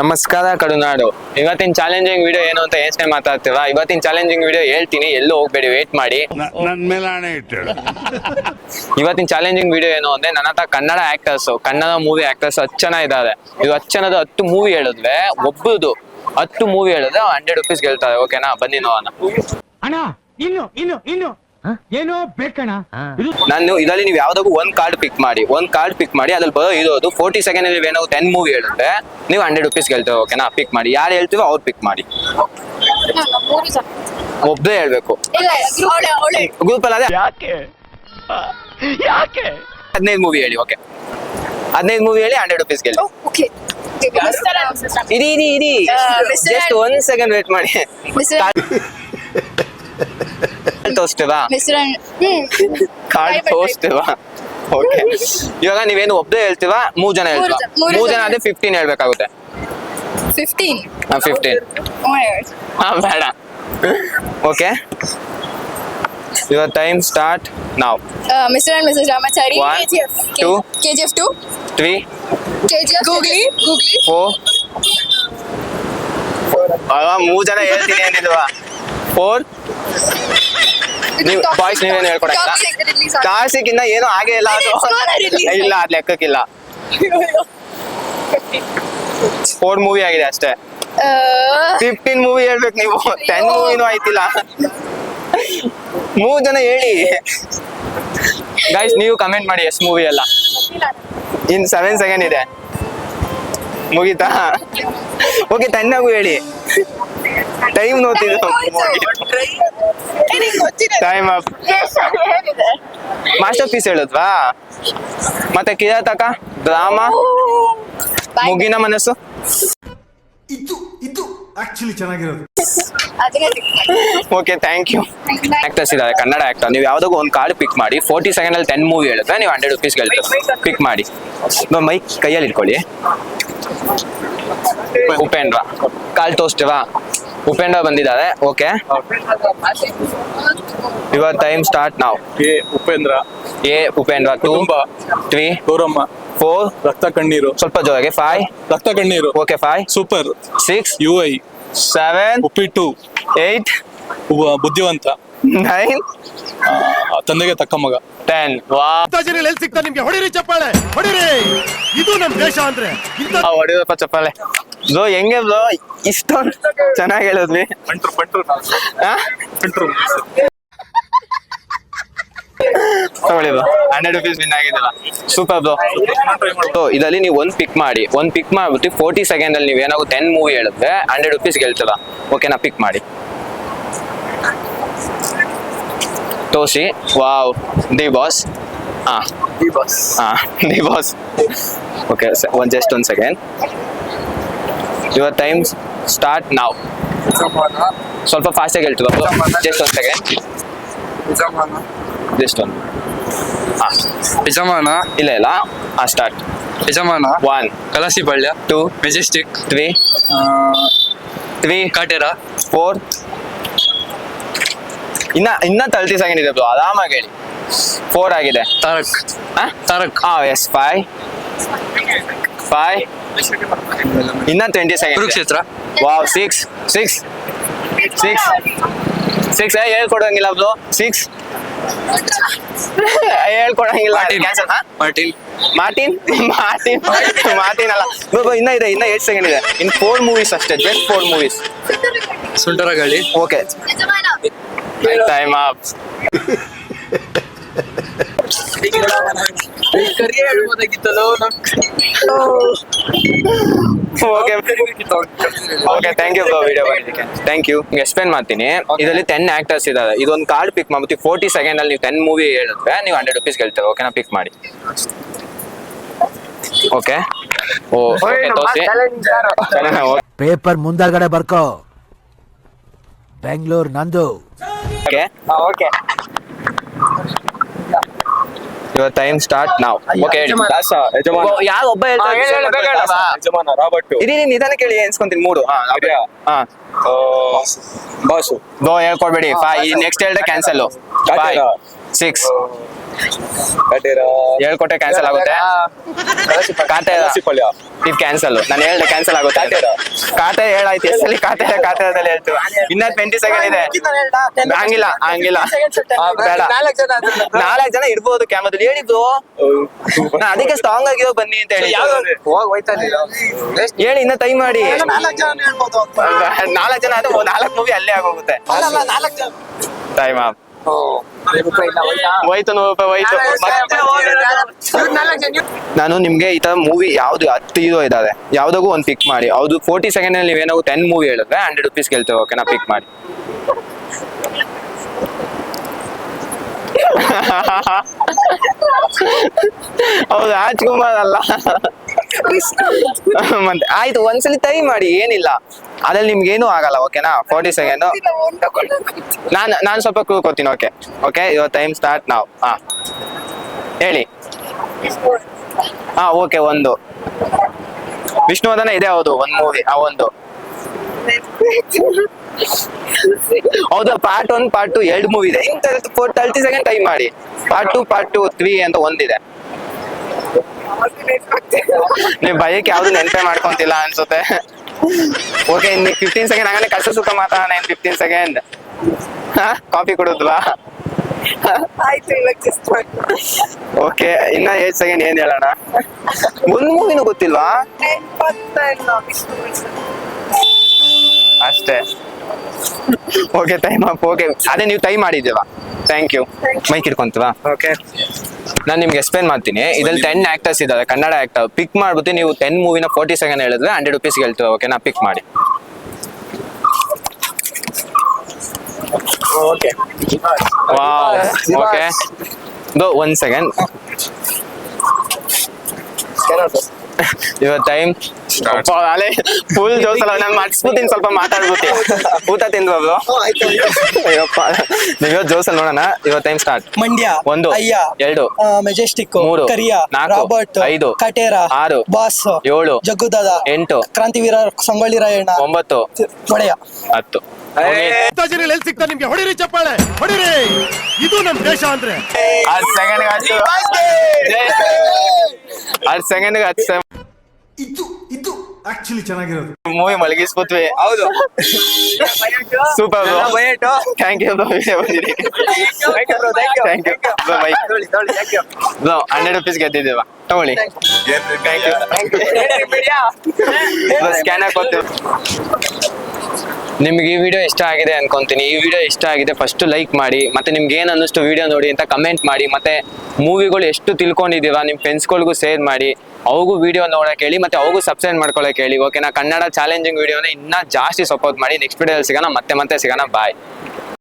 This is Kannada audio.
ನಮಸ್ಕಾರ ಕಡುನಾಡು. ಇವತ್ತಿನ ಚಾಲೆಂಜಿಂಗ್ ವಿಡಿಯೋ ಏನು ಅಂತ ಯೋಚನೆ ಮಾತಾಡ್ತೀವ ಇವತ್ತಿನ ಚಾಲೆಂಜಿಂಗ್ ವಿಡಿಯೋ ಹೇಳ್ತೀನಿ ಎಲ್ಲೂ ಹೋಗ್ಬೇಡಿ ವೇಟ್ ಮಾಡಿ. ಇವತ್ತಿನ ಚಾಲೆಂಜಿಂಗ್ ವಿಡಿಯೋ ಏನು ಅಂದ್ರೆ ನನ್ನ ಹತ್ರ Kannada actors Kannada movie actors ಹತ್ತು ಜನ ಇದ್ದಾರೆ. ಇದು ಹತ್ತು ಜನದ ಹತ್ತು ಮೂವಿ ಹೇಳಿದ್ರೆ ಒಬ್ಬದು ಹತ್ತು ಮೂವಿ ಹೇಳಿದ್ರೆ ಹಂಡ್ರೆಡ್ ರುಪೀಸ್ ಗೆಲ್ತಾರೆ. ಓಕೆನಾ ಬನ್ನಿ ನೋಡೋಣ. ಅಣ್ಣ ಇನ್ನು ಇನ್ನು ಇನ್ನು. ಏನೋ ಬೇಕಣ್ಣ ನಾನು ಇದರಲ್ಲಿ ನೀವು ಯಾವ್ದಾಗೂ ಒಂದ್ ಕಾರ್ಡ್ ಪಿಕ್ ಮಾಡಿ ಒಂದ್ ಕಾರ್ಡ್ ಪಿಕ್ ಮಾಡಿ ಅದ್ರಲ್ಲಿ ಬರೋ ಇರೋದು ಫೋರ್ಟಿ ಸೆಕೆಂಡ್ ಅಲ್ಲಿ ಏನೋ ಟೆನ್ ಮೂವಿ ಹೇಳುತ್ತೆ ನೀವು ಹಂಡ್ರೆಡ್ ರುಪೀಸ್ ಗೆಲ್ತೇವೆ ಓಕೆನಾ ಪಿಕ್ ಮಾಡಿ. ಯಾರು ಹೇಳ್ತೀವೋ ಅವ್ರು ಪಿಕ್ ಮಾಡಿ. ಒಬ್ಬೇ ಒಬ್ಬರೇ ಹೇಳ್ಬೇಕು ಗ್ರೂಪ್ ಅಲ್ಲಿ ಅದೇ. ಯಾಕೆ? ಯಾಕೆ? ಹದಿನೈದು ಮೂವಿ ಹೇಳಿ ಓಕೆ ಹದಿನೈದು ಮೂವಿ ಹೇಳಿ ಹಂಡ್ರೆಡ್ ರುಪೀಸ್ ಗೆಲ್ಲಿ ಓಕೆ ಇರಿ ಇರಿ ಇರಿ. ಆ, Mr. ಜಸ್ಟ್ ಒಂದ್ ಸೆಕೆಂಡ್ ವೇಟ್ ಮಾಡಿ. ತೋರಿಸ್ತೇವಾ bye, ತೋರಿಸ್ತೇವಾ ಓಕೆ ಇವಾಗ ನೀವೇನು ಒಬ್ಬರೇ ಹೇಳ್ತೀವಾ ಮೂರ್ ಜನ ಹೇಳ್ತೀವಾ ಮೂರು ಜನ ಆದ್ರೆ ಫಿಫ್ಟೀನ್ ಹೇಳ್ಬೇಕಾಗುತ್ತೆ. ಫಿಫ್ಟೀನ್ ಫಿಫ್ಟೀನ್ ಹಾ ಬೇಡ. ಓಕೆ ಯುವರ್ ಟೈಮ್ ಸ್ಟಾರ್ಟ್ ನಾವ್ Mr and Mrs Ramachari two K G F two three KGF googly googly four ಮೂರ್ ಜನ ಹೇಳ್ತೀನಿ ಏನಿಲ್ವಾ? ಫೋರ್ ನೀವು ಬಾಯ್ಸ್ ನೀವೇನು ಹೇಳ್ಕೊಡಕ್ಕಿಲ್ಲ ಟಾಸಿಕ್ ಇನ್ನ ಏನು ಆಗೇ ಇಲ್ಲ ಅದು. ಇಲ್ಲ ಅದ್ ಲೆಕ್ಕಕ್ಕಿಲ್ಲ. ಫೋರ್ ಮೂವಿ ಆಗಿದೆ ಅಷ್ಟೇ. ಫಿಫ್ಟೀನ್ ಮೂವಿ ಹೇಳ್ಬೇಕು ನೀವು. ಟೆನ್ ಮೂವಿನೂ ಆಯ್ತಿಲ್ಲ. ಮೂರ್ ಜನ ಹೇಳಿ. ಗೈಸ್ ನೀವು ಕಮೆಂಟ್ ಮಾಡಿ ಎಷ್ಟು ಮೂವಿ ಎಲ್ಲ. ಇನ್ ಸೆವೆನ್ ಸೆಕೆಂಡ್ ಇದೆ. ಮುಗೀತಾ? ಓಕೆ ತಣ್ಣಗೂ ಹೇಳಿ. ಟೈಮ್ ನೋಡ್ತಿದ್ದು ಟೈಮ್ ಅಪ್ ಮಾಸ್ಟರ್ ಪೀಸ್ ಹೇಳಿದ್ವಾ? ಮತ್ತೆ ಕಿರಾತಕ ಡ್ರಾಮಾ ಮುಗಿನ ಮನಸ್ಸು? ಇದು ಇದು ಆಕ್ಚುಲಿ ಚೆನ್ನಾಗಿರೋದು. ಓಕೆ ಥ್ಯಾಂಕ್ ಯು ಆಕ್ಟರ್ಸ್ ಇದ್ದಾರೆ ಕನ್ನಡ ಆಕ್ಟರ್ ನೀವು ಯಾವ್ದಾಗೂ ಒಂದು ಕಾರ್ಡ್ ಪಿಕ್ ಮಾಡಿ ಫೋರ್ಟಿ ಸೆಕೆಂಡ್ ಅಲ್ಲಿ ಟೆನ್ ಮೂವಿ ಹೇಳಿದ್ರೆ ನೀವು ಹಂಡ್ರೆಡ್ ರುಪೀಸ್ ಗೆಲ್ತೀವಿ ಪಿಕ್ ಮಾಡಿ. ಮೈಕ್ ಕೈಯಲ್ಲಿ ಇಟ್ಕೊಳ್ಳಿ ಉಪೇಂದ್ರ ಕಾಲ್ ತೋರಿಸ್ತೀವಾ? ಉಪೇಂದ್ರ ಬಂದಿದ್ದಾರೆ ಓಕೆ. ಯುವರ್ ಟೈಮ್ ಸ್ಟಾರ್ಟ್ ನಾವು A Upendra. A Upendra two Kutumba. Three Gowramma. Four Raktha Kanneeru. ಸ್ವಲ್ಪ ಜೋರಾಗಿ five Raktha Kanneeru. Okay five super six U I seven Uppittu. Eight Buddhivantha. Nine ಆ, ತಂದೆಗೆ ತಕ್ಕ ಮಗ. ಟೆನ್ ವಾ ಎಲ್ಲಿ ಸಿಗ್ತಾ ನಿಮ್ಗೆ? ಹೊಡಿರಿ ಚಪ್ಪಾಳೆ. ಹೊಡಿರಿ. ಇದು ನಮ್ ದೇಶ ಅಂದ್ರೆ. ಇಂಥ ಹೊಡಿದಪ್ಪ ಚಪ್ಪಾಳೆ. ಬ್ರೋ ಹೆಂಗೆ ಬ್ರೋ? ಇಷ್ಟೊಂದು ಚೆನ್ನಾಗಿ ಹೇಳಿದ್ವಿ. ಪಂಟ್ರು ಪಂಟ್ರು ಆ? ಪಂಟ್ರು ತಗೊಳ್ಳಿ ಬ್ರೋ. ಹಂಡ್ರೆಡ್ ರುಪೀಸ್ ವಿನ್ ಆಗಿದ್ದಲ್ಲ ಸೂಪರ್ ಬ್ರೋ. ಸೊ ಇದರಲ್ಲಿ ನೀವು ಒಂದ್ ಪಿಕ್ ಮಾಡಿ. ಒಂದ್ ಪಿಕ್ ಮಾಡ್ಬಿಟ್ಟು ಫೋರ್ಟಿ ಸೆಕೆಂಡ್ ಅಲ್ಲಿ ನೀವು ಏನಾದ್ರು ಟೆನ್ ಮೂವಿ ಹೇಳಿದ್ರೆ ಹಂಡ್ರೆಡ್ ರುಪೀಸ್ ಗೆಲ್ತದ. ಓಕೆನಾ ಪಿಕ್ ಮಾಡಿ. ತೋಸಿ ವಾವ್ ದಿ ಬಾಸ್. ಹಾ ದಿ ಬಾಸ್. ಹಾ the boss. Okay one just one second your time start ನಾವ್ ಸ್ವಲ್ಪ ಫಾಸ್ಟಾಗಿ ಹೇಳ್ತೀವ just one second just one ಹಾ ಯಜಮಾನ ಇಲ್ಲ ಇಲ್ಲ. ಹಾ ಸ್ಟಾರ್ಟ್ ಯಜಮಾನ ಒನ್ ಕಲಸಿ ಬಳ್ಯ two majestic three three Kaatera? Four ಇನ್ನ ಇನ್ನ ತರ್ಟಿ ಸೆಕೆಂಡ್ ಇದೆ ಬ್ರೋ ಆರಾಮಾಗಿ ಹೇಳಿ. ಫೋರ್ ಆಗಿದೆ. ತಾರಕ್. ಹಾ ತಾರಕ್. ಹಾ ಎಸ್ ಫೈ ಫೈ ಇನ್ನ twenty second Kurukshetra. Wow six six six six ಹೇಳ್ಕೊಡಂಗಿಲ್ಲ bro six ಹೇಳ್ಕೊಡಂಗಿಲ್ಲ. Cancel Martin. Martin? Martin. Martin ಅಲ್ಲ. ಬ್ರೋ, ಇನ್ನ ಇದೆ ಇನ್ನ ಏಟ್ ಸೆಕೆಂಡ್ ಇದೆ. ಇನ್ ಫೋರ್ ಮೂವೀಸ್ ಅಷ್ಟೇ just four movies Suntaragaali okay time time okay okay thank you video thank you explain ಮಾಡ್ತೀನಿ ಇದರಲ್ಲಿ ಟೆನ್ ಆಕ್ಟರ್ಸ್ ಇದಾವೆ. ಇದೊಂದು ಕಾರ್ಡ್ ಪಿಕ್ ಮಾಡ್ಬಿಟ್ಟು ಫೋರ್ಟಿ ಸೆಕೆಂಡ್ ಅಲ್ಲಿ ನೀವು ಟೆನ್ ಮೂವಿ ಹೇಳಿದ್ರೆ ನೀವು ಹಂಡ್ರೆಡ್ ರುಪೀಸ್ ಗೆಲ್ತೇವೆ ಓಕೆನಾ ಪಿಕ್ ಮಾಡಿ. ಓಕೆ ಓ ಪೇಪರ್ ಮುಂದಾಗಡೆ ಬರ್ಕೋ. ಬೆಂಗಳೂರು ನಂದು. Okay? Okay. Your time start ನಾವ್ ಓಕೆ ಹೇಳಿ. ಯಾರು ಒಬ್ಬ ಹೇಳ್ತಾರೆ ಯಜಮಾನ ರಾಬರ್ಟ್. ಇರಿ ಇರಿ, ನಿಧಾನ ಕೇಳಿ ಎನ್ಸ್ಕೊಂತೀನಿ ಮೂರು ಹಾ. ಹಾ ಬಾಸು. ಗೋ ಹೇಳ್ಕೊಡ್ಬೇಡಿ. ಫೈ ನೆಕ್ಸ್ಟ್ ಹೇಳ್ದೆ ಕ್ಯಾನ್ಸಲ್ ಕಾಟೇರ. ಸಿಕ್ಸ್ ಹೇಳ್ಕೊಟ್ಟೆ ಕ್ಯಾನ್ಸಲ್ ಆಗುತ್ತೆ. ಖಾತೆ ಇದು. ಕ್ಯಾನ್ಸಲ್ ನಾನು ಹೇಳ್ದೆ ಕ್ಯಾನ್ಸಲ್ ಆಗುತ್ತೆ. ಖಾತೆ ಹೇಳಾಯ್ತು ಎಷ್ಟಲ್ಲಿ ಖಾತೆ ಖಾತೆದಲ್ಲಿ ಹೇಳ್ತು. ಇನ್ನ ಟ್ವೆಂಟಿ ಸೆಕೆಂಡ್ ಇದೆ. ಹಂಗಿಲ್ಲ ಹಂಗಿಲ್ಲ. ಬೇಡ. ನಾಲ್ಕು ಜನ ಇರ್ಬೋದು ಕ್ಯಾಮದಲ್ಲಿ ಹೇಳಿದ್ದು ನಾ ಅದಕ್ಕೆ ಸ್ಟ್ರಾಂಗ್ ಆಗಿಯೋ ಬನ್ನಿ ಅಂತ ಹೇಳಿ ಹೇಳಿ ಇನ್ನ ಟೈಮ್ ಮಾಡಿ. ನಾಲ್ಕು ಜನ ಅದು ನಾಲ್ಕು ಮೂವಿ ಅಲ್ಲೇ ಆಗೋಗುತ್ತೆ. ಟೈಮ್ ಆಫ್ ಹೋಯ್ತು ಹೋಯ್ತು. ನಾನು ನಿಮ್ಗೆ ಈ ತರ ಮೂವಿ ಯಾವ್ದು ಹತ್ತು ಹೀರೋ ಇದಾವೆ. ಯಾವ್ದಾಗೂ ಒಂದ್ ಪಿಕ್ ಮಾಡಿ. ಅವ್ದು ಫೋರ್ಟಿ ಸೆಕೆಂಡ್ ಅಲ್ಲಿ ನೀವೇನಾದ್ರು ಟೆನ್ ಮೂವಿ ಹೇಳಿದ್ರೆ ಹಂಡ್ರೆಡ್ ರುಪೀಸ್ ಗೆಲ್ತೇವೆ. ಓಕೆನಾ ಪಿಕ್ ಮಾಡಿ. ಹೌದು ರಾಜ್ಕುಮಾರ್ ಅಲ್ಲ. ಮತ್ತೆ ಆಯ್ತು, ಒಂದ್ಸಲಿ ಟ್ರೈ ಮಾಡಿ, ಏನಿಲ್ಲ. ಅದ್ರಲ್ಲಿ ನಿಮ್ಗೆ ಏನೂ ಆಗಲ್ಲ ಓಕೆನಾ ಫೋರ್ಟಿ ಸೆಕೆಂಡ್ ನಾನು ನಾನು ಸ್ವಲ್ಪ ಕೂತ್ಕೋತೀನಿ okay okay your time start ನಾವು ಹಾ. ಹೇಳಿ. ಹಾ ಓಕೆ ಒಂದು. ವಿಷ್ಣುವರ್ಧನ ಇದೆ, ಹೌದು, ಒಂದು ಮೂವಿ ಆ ಒಂದು. ಹೌದು ಪಾರ್ಟ್ ಒನ್ ಪಾರ್ಟ್ ಟು ಎರಡು ಮೂವಿ ಇದೆ. ಫೋರ್ ತರ್ಟಿ ಸೆಕೆಂಡ್ ಟೈಮ್ ಮಾಡಿ. Part two part two three ಅಂತ ಒಂದಿದೆ. ನೀವು ಬೈಕ್ ಯಾವ್ದು ನೆನಪೆ ಮಾಡ್ಕೊಂತಿಲ್ಲ ಅನ್ಸುತ್ತೆ. ಓಕೆ ಇನ್ನು ಫಿಫ್ಟೀನ್ ಸೆಕೆಂಡ್ ಹಂಗಾನೆ ಕಷ್ಟ ಸುತ್ತ ಮಾತಾಡೋಣ ಏನ್ ಫಿಫ್ಟೀನ್ ಸೆಕೆಂಡ್ ಕಾಫಿ ಕೊಡುದ್ವಾ? ಓಕೆ ಇನ್ನ ಏಟ್ ಸೆಕೆಂಡ್ ಏನ್ ಹೇಳೋಣ? ಒಂದ್ ಮೂವಿನೂ ಗೊತ್ತಿಲ್ವಾ? ಅಷ್ಟೇ. ಓಕೆ ಟೈಮ್ ಅಪ್ ಓಕೆ ಅದೇ ನೀವು ಟೈಮ್ ಮಾಡಿದ್ದೀವಾ ಥ್ಯಾಂಕ್ ಯು ಮೈಕ್ ಇಟ್ಕೊಂತೀವಾ ಓಕೆ ನಾನು ನಿಮ್ಗೆ ಎಕ್ಸ್ಪ್ಲೈನ್ ಮಾಡ್ತೀನಿ. ಇದ್ರಲ್ಲಿ ಟೆನ್ ಆಕ್ಟರ್ಸ್ ಇದ್ದಾರೆ. ಕನ್ನಡ ಆಕ್ಟರ್ ಪಿಕ್ ಮಾಡ್ಬಿಟ್ಟು ನೀವು ಟೆನ್ ಮೂವಿನ ಫೋರ್ಟಿ ಸೆಕೆಂಡ್ ಹೇಳಿದ್ರೆ ಹಂಡ್ರೆಡ್ ರುಪೀಸ್ ಹೇಳ್ತೀವಿ. ಓಕೆನಾ ಪಿಕ್ ಮಾಡಿ. ವಾಹ್ okay one second your time ಅಲೆ ಫುಲ್ ಜೋಸಲ್ಲ ನಾನು ಮಾಡಿಸ್ಬಿಡ್ತೀನಿ ಸ್ವಲ್ಪ ಮಾತಾಡ್ಬಿಟ್ಟು ಊಟ ತಿಂದ್ಬಾರ್ದು ಅಯ್ಯಪ್ಪ. ನೀವು ಜೋಸಲ್ ನೋಡೋಣ ಇವತ್ತು ಟೈಮ್ ಸ್ಟಾರ್ಟ್ ಮಂಡ್ಯ ಒಂದು, ಅಯ್ಯ ಎರಡು, ಮೆಜೆಸ್ಟಿಕ್ ಮೂರು, ಕರಿಯ ನಾಲ್ಕು, ರಾಬರ್ಟ್ ಐದು, ಕಟೇರ ಆರು, ಬಾಸ್ ಏಳು, ಜಗ್ಗುದಾದ ಎಂಟು, ಕ್ರಾಂತಿವೀರ ಸಂಗೊಳ್ಳಿ ರಾಯಣ್ಣ ಒಂಬತ್ತು ಒಡೆಯ. ಹತ್ತು. ಎಲ್ಲಿ ಸಿಗ್ತಾರೆ ನಿಮ್ಗೆ? ಹೊಡಿರಿ ಚಪ್ಪಾಳೆ ಹೊಡಿರಿ. ಇದು ನಮ್ ದೇಶ ಅಂದ್ರೆ. ಹತ್ತು ಸೆಕೆಂಡ್ ಹತ್ತು. ಸೆಕೆಂಡ್ ಹತ್ತು. ಇದು ಆಕ್ಚುಲಿ ಚೆನ್ನಾಗಿರೋದು. ಮೂವಿ ಮಲಗಿಸ್ಬಿಟ್ವಿ. ಹೌದು. Super thank you thank you hundred rupees ಗೆದ್ದಿದ್ದೀವ. ತಗೊಳ್ಳಿ. ಥ್ಯಾಂಕ್ ಯು ಸ್ಕ್ಯಾನ್ ಹಾಕೋತೀವಿ ನಿಮ್ಗೆ ಈ ವಿಡಿಯೋ ಇಷ್ಟ ಆಗಿದೆ ಅನ್ಕೊಂತೀನಿ. ಈ ವಿಡಿಯೋ ಇಷ್ಟ ಆಗಿದೆ ಫಸ್ಟ್ ಲೈಕ್ ಮಾಡಿ, ಮತ್ತೆ ನಿಮ್ಗೆ ಏನು ಅನ್ನಿಸ್ತು ವಿಡಿಯೋ ನೋಡಿ ಅಂತ ಕಮೆಂಟ್ ಮಾಡಿ, ಮತ್ತೆ ಮೂವಿಗಳು ಎಷ್ಟು ತಿಳ್ಕೊಂಡಿದೀವ ನಿಮ್ಮ ಫ್ರೆಂಡ್ಸ್ಗಳಿಗೂ ಶೇರ್ ಮಾಡಿ, ಅವ್ರಿಗೂ ವಿಡಿಯೋ ನೋಡಕ್ಕೆ ಹೇಳಿ, ಮತ್ತೆ ಅವ್ರಿಗೂ ಸಬ್ಸ್ಕ್ರೈಬ್ ಮಾಡ್ಕೊಳಕ್ಕೆ ಹೇಳಿ. ಓಕೆನಾ ಕನ್ನಡ ಚಾಲೆಂಜಿಂಗ್ ವಿಡಿಯೋನ ಇನ್ನೂ ಜಾಸ್ತಿ ಸಪೋರ್ಟ್ ಮಾಡಿ ನೆಕ್ಸ್ಟ್ ವಿಡಿಯೋದಲ್ಲಿ ಸಿಗೋಣ, ಮತ್ತೆ ಮತ್ತೆ ಸಿಗೋಣ ಬಾಯ್